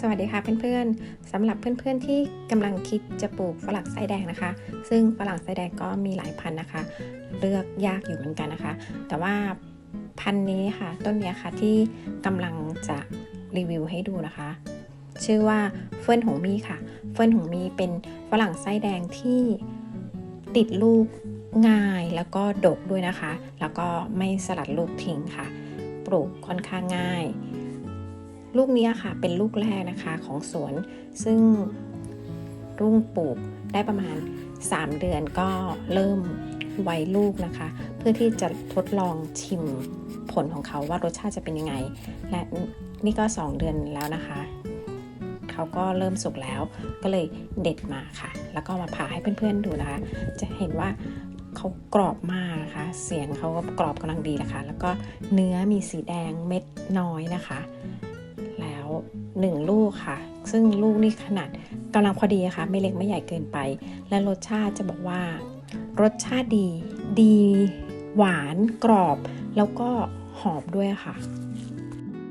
สวัสดีค่ะเพื่อนๆสำหรับเพื่อนๆที่กำลังคิดจะปลูกฝรั่งไส้แดงนะคะ ซึ่งฝรั่งไส้แดงก็มีหลายพันธุ์นะคะ เลือกยากอยู่เหมือนกันนะคะ แต่ว่าพันธุ์นี้ค่ะ ต้นเนี้ยค่ะที่กำลังจะรีวิวให้ดูนะคะ ชื่อว่าเฟิร์นหงมีค่ะ เฟิร์นหงมีเป็นฝรั่งไส้แดงที่ติดลูกง่ายแล้วก็ดกด้วยนะคะ แล้วก็ไม่สลัดลูกทิ้งค่ะ ปลูกค่อนข้างง่าย ลูกเนี้ยค่ะเป็นลูกแรกนะคะของสวน ซึ่งรุ่งปลูกได้ประมาณ 3 เดือนก็เริ่มไว้ลูกนะคะ เพื่อที่จะทดลองชิมผลของเขาว่ารสชาติจะเป็นยังไง และนี่ก็ 2 เดือนแล้วนะคะ เขาก็เริ่มสุกแล้วก็เลยเด็ดมาค่ะ แล้วก็มาผ่าให้เพื่อนๆดูนะคะ จะเห็นว่าเขากรอบมากนะคะ เสียงเขาก็กรอบกำลังดีนะคะ แล้วก็เนื้อมีสีแดงเม็ดน้อยนะคะ แล้ว1ลูกค่ะ ซึ่งลูกนี่ขนาดกำลังพอดีค่ะ ไม่เล็กไม่ใหญ่เกินไป และรสชาติจะบอกว่า รสชาติดี ดี หวานกรอบ แล้วก็หอมด้วยค่ะ